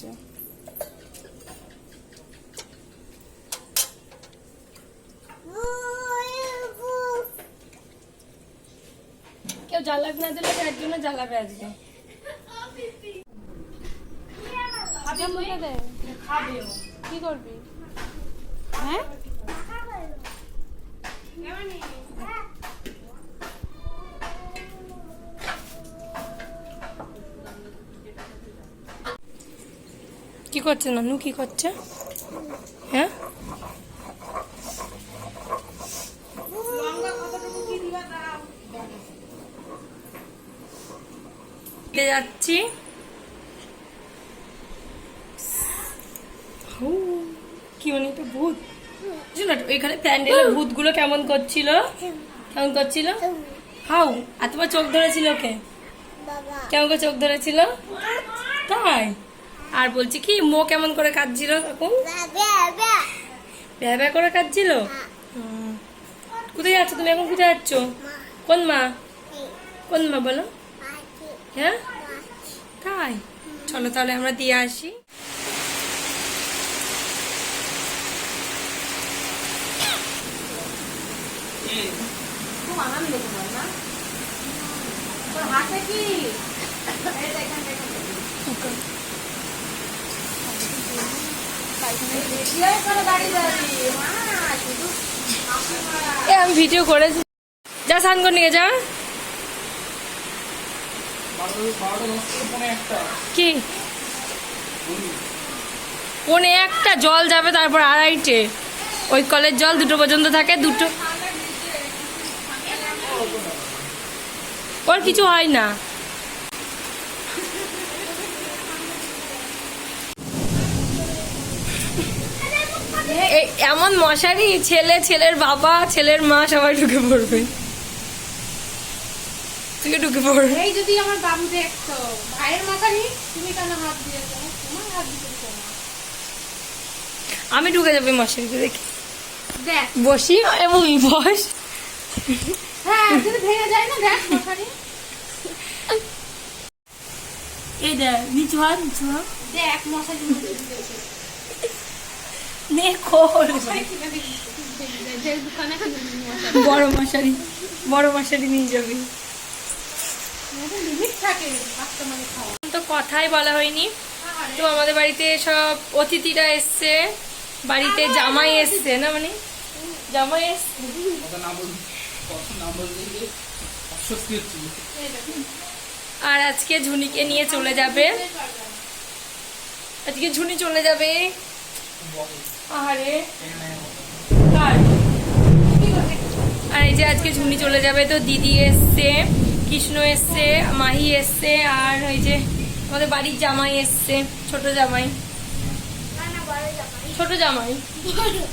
ঘুমাচ্ছে কেউ জ্বালাক না দিলে তার জন্য জ্বালাবে আজকে। দে। খাবে। কি করবি? হ্যাঁ? কি করছে নানু? কি করছে? হ্যাঁ? যাচ্ছি? কি মানে এটা ভূত? শোনো, ওইখানে প্যান্ডেলে ভূতগুলো কেমন করছিল? কেমন করছিল? হাউ আর তোমার চোখ ধরেছিল কে কেমন করে চোখ ধরেছিল? তাই? আর বলছি কি, মো কেমন করে কাঁদছিল তখন? ব্যা ব্যা করে কাঁদছিল। কোথায় যাচ্ছ তুমি? এখন কোথায় যাচ্ছ? কোন মা? কোন মা বলো? হ্যাঁ? তাই। চলো তাহলে আমরা দিয়ে আসি। খুব আনন্দ তোমার, না? তোর হাতে কি এই দেখ, এখান থেকে, এখান থেকে। এই রেডিওই করে দাঁড়িয়ে দাঁড়িয়ে, মা, শুধু এ, আমি ভিডিও করেছি। যা, স্নান করে নিয়ে যা। কি? পনে একটা জল যাবে, তারপর আড়াইটে। ওই কলের জল দুটো পর্যন্ত থাকে, দুটো। ওর কিছু হয় না এই এমন মশারি ছেলে ছেলের বাবা ছেলের মা সবাই ঢুকে পড়বে। তুই ঢুকে পড়বে। এই যদি আমার বাবু দেখতো ভাইয়ের মাথায় তুমি কেন হাত দিয়েছ তোমার হাত দিতে আমি ঢুকে যাবে মশারিতে দেখি। দেখ। বসি এবং বস। হ্যাঁ যদি ভেঙে যায় না দেখ মশারি। এই দেখ নিচু হাত নিচু দেখ মশারি। নে খোল বড় মশারি বড় মশারি নিয়ে যাবি। তো কথাই বলা হয়নি। তো আমাদের বাড়িতে সব অতিথিরা এসছে। বাড়িতে জামাই এসছে, না মানে? জামাই এসছে? আর আজকে ঝুনিকে নিয়ে চলে যাবে। আজকে ঝুনি চলে যাবে। আরে? আর এই যে আজকে ঝুনি চলে যাবে তো দিদি এসছে কৃষ্ণ এসছে মাহি এসছে আর ওই যে আমাদের বাড়ির জামাই এসছে ছোট জামাই। ছোট জামাই?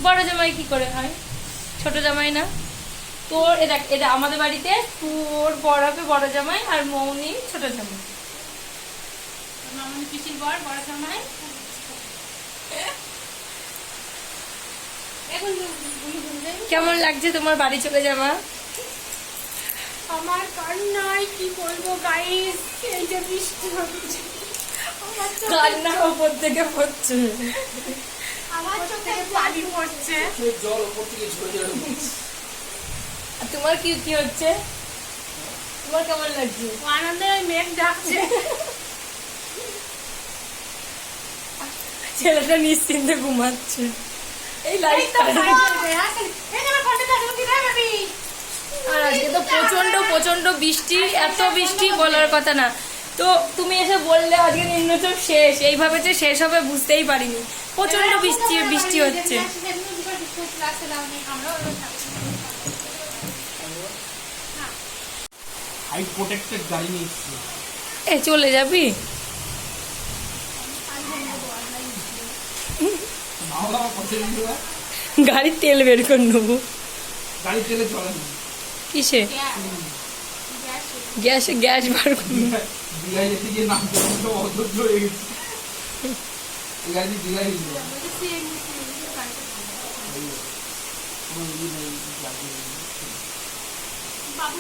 বড় জামাই কি করে হয়? ছোট জামাই না? তোর এটা এটা আমাদের বাড়িতে তোর বড় হবে বড় জামাই আর মৌনি ছোট জামাই। পিসির বর বড় জামাই। কেমন লাগছে তোমার বাড়ি চলে যাওয়া? আমার কান্নায় কি বলব গাইস এই যে বৃষ্টি হচ্ছে। কান্না ওপর থেকে পড়ছে। আমার চোখে পানি পড়ছে। জল ওপর থেকে ঝরে ঝরে আর তোমার কি কি হচ্ছে? তোমার কেমন লাগছে? আনন্দে ওই মেঘ ডাকছে। ছেলেটা নিশ্চিন্তে ঘুমাচ্ছে। এই এই। এই? আর আজকে তো প্রচণ্ড প্রচণ্ড বৃষ্টি এত বৃষ্টি বলার কথা না। তো তুমি এসে বললে আজকে নিম্নচাপ শেষ এইভাবে যে শেষ হবে বুঝতেই পারিনি। প্রচণ্ড বৃষ্টি বৃষ্টি হচ্ছে। হাইট প্রোটেক্টেড গাড়ি নিয়ে এসেছি। এ চলে যাবি মাওলা আমার পথে দিল গাড়ির তেল বের করে নেব। গাড়ি তেলে চলে না। কিসে? গ্যাস গ্যাস বার বাবু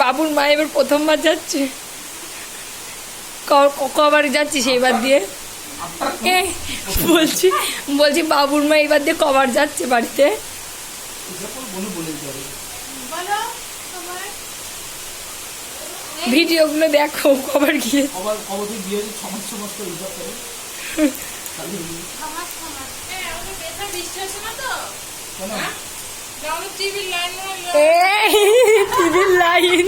বাবুর মা এবার প্রথমবার যাচ্ছে। কবার যাচ্ছিস এইবার দিয়ে? বলছি বলছি বাবুর মা এবার দিয়ে কবার যাচ্ছে বাড়িতে। ভিডিওগুলো দেখো কবার গিয়ে। হ্যাঁ টিভির লাইন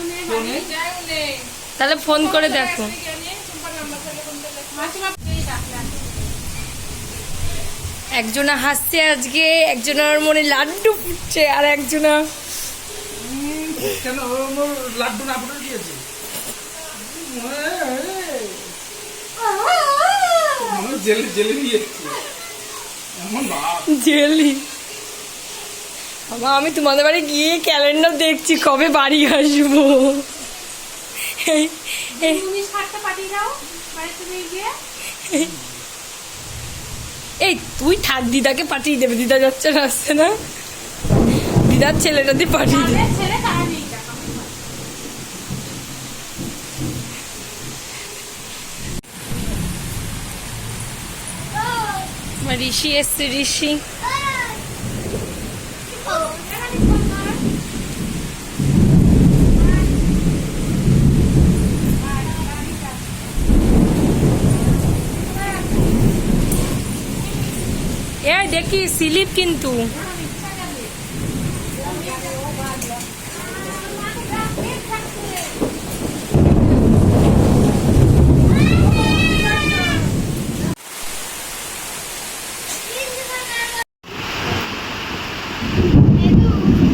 টিভির লাইন তাহলে ফোন করে দেখো। একজনা হাসছে আজকে একজনের মনে লাড্ডু ফুটছে আর একজনা কেন? ওর ওর লাড্ডু না ফুটে দিয়েছে জেলে জেলে নিয়ে এসছে। এমন ভাব জেলি। বাবা আমি তোমাদের বাড়ি গিয়ে ক্যালেন্ডার দেখছি কবে বাড়ি আসব। এই- তুই থাক দিদাকে পাঠিয়ে দেবে দিদা যাচ্ছে না আসছে না। দিদার ছেলেটা দিয়ে পাঠিয়ে দেবে ঋষি এসছে ঋষি। এ দেখি স্লিপ কিন্তু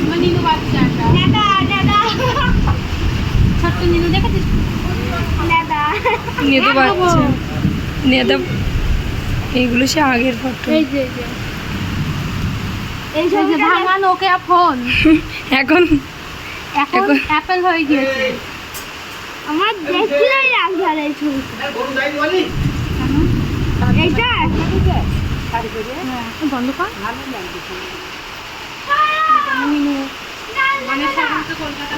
আমার নিনু বাচ্চাটা ছোট্ট নিনু দেখেছিস নেদা বাচ্চা নেদা এইগুলো সে আগের ফটো এই যে এই যে ভাঙা নোকিয়া ফোন এখন এখন অ্যাপেল হয়ে গিয়েছে। আমার রাগ ধরে ছবি। এইটা? হ্যাঁ, বন্ধ কর। মানে সাধারণত কলকাতা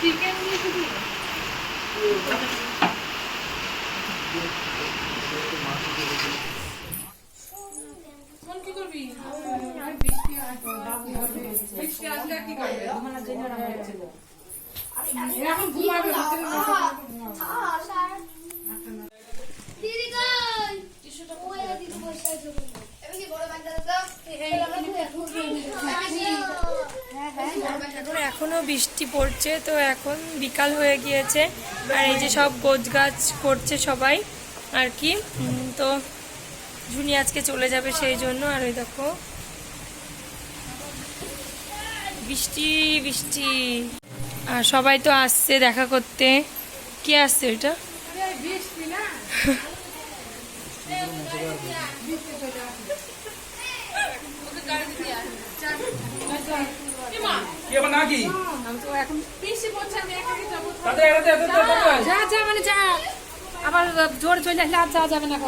চিকেন। দিয়ে এখন বৃষ্টি পড়ছে, তো এখন বিকাল হয়ে গিয়েছে। আর এই যে সব গোছ গাছ করছে সবাই। আর কি? তো ঝুনি আজকে চলে যাবে সেই জন্য আর ওই দেখো। বৃষ্টি বৃষ্টি। আর সবাই তো আসছে দেখা করতে। কি আসছে দরকার যা যা মানে যা। আবার জোর চলে আসলে আর যাওয়া যাবে না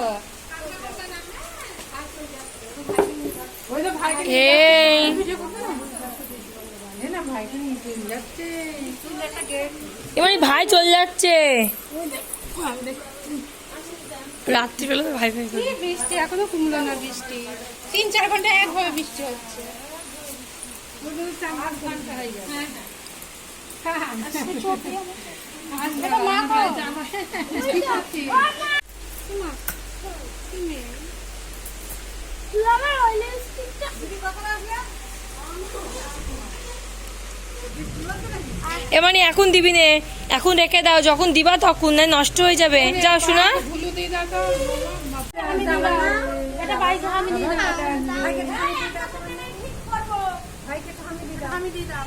এবার ভাই চলে যাচ্ছে। রাত্রিবেলা ভাই ভাই বৃষ্টি? এখনও কমলো না বৃষ্টি। তিন চার ঘণ্টা একভাবে বৃষ্টি হচ্ছে। ঘণ্টা হয়ে। গেছে। হ্যাঁ, হ্যাঁ। এটা মা কই? কি করছিস? তুই আমার ওই লিপস্টিকটা এ মানে এখন দিবি নে, এখন রেখে দাও, যখন দিবা তখন, না নষ্ট হয়ে যাবে যাও শোনা আমি নিয়ে দিয়ে দাও।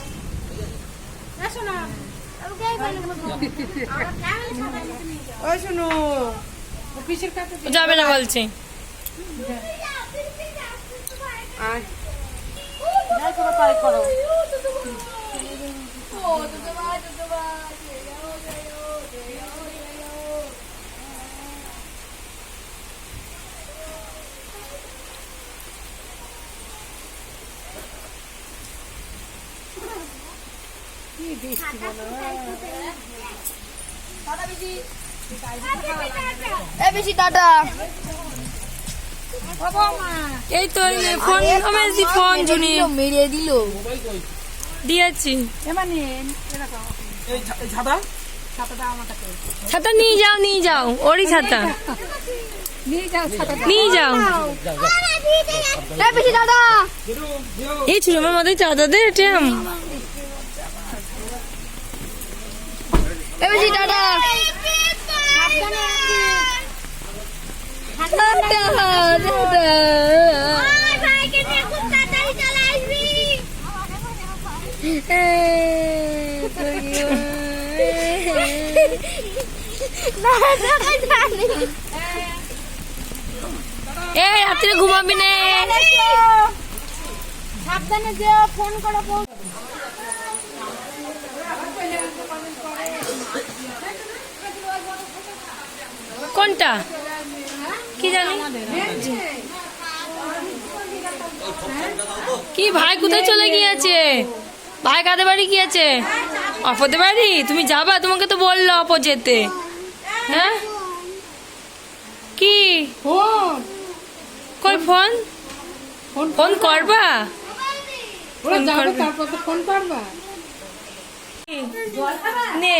এসো না। ওই শোনো ও পিসের কাছে যাবে না বলছি। আয়। বেশি টাটা। এই তো ফোন আমি দি ফোন জুনি। মেরে দিল। দিয়েছি। এই ছা- এই ছাতা ছাতা নিয়ে যাও নিয়ে যাও ওরই ছাতা। নিয়ে যাও এই ছিল আমার মাথায় চাদা দে টেম টাটা এই রাত্রে ঘুমাবি নে। সাবধানে ফোন করো কোনটা? কি জানি? কি ভাই কোথায় চলে গিয়েছে? ভাই কাদের বাড়ি গিয়েছে? অপদের বাড়ি? তুমি যাবা তোমাকে তো বলল অপ যেতে। হ্যাঁ? কি? কই ফোন? ফোন করবা? ফোন করবা। নে।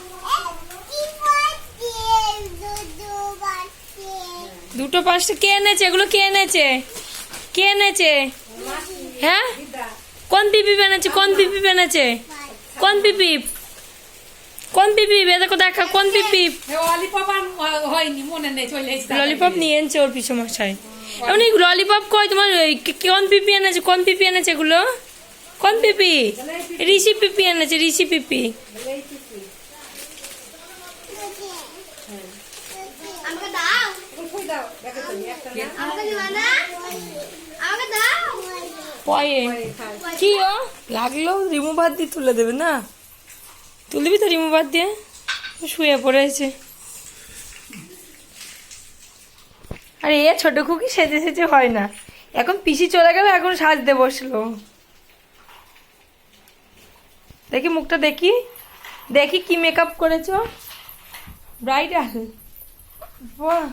দুটো পাঁচটা কে এনেছে? এগুলো কে এনেছে? কে এনেছে? হ্যাঁ? কোন পিপি এনেছে কোন পিপি এনেছে কোন পিপি? কোন পিপি? দেখো দেখা কোন পিপি? ললিপপ নিয়ে এনেছে ওর পিছু মশাই এমনি ললিপপ কই তোমার কোন পিপি এনেছে? কোন পিপি এনেছে এগুলো? কোন পিপি? ঋষি পিপি এনেছে ঋষি পিপি আমাকে দাও আমাকে দিবা না আমাকে দাও পয়ে। কি ও? লাগল রিমুভার দিয়ে তুলে দেবে না? তুলে দিবি তো রিমুভার দিয়ে? শুয়ে পড়েছে আরে এ ছোট খুকি সেজে সেজে হয় না। এখন পিসি চলে গেল এখন সাজতে বসল। দেখি মুখটা দেখি। দেখি কি মেকআপ করেছ। ব্রাইডাল বাহ।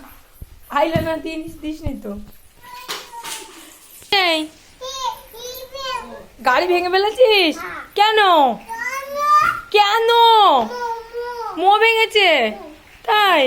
আইলাইনার দিয়ে দিস নি তো। গাড়ি ভেঙে ফেলেছিস? কেন? কেন? মো ভেঙেছে। তাই?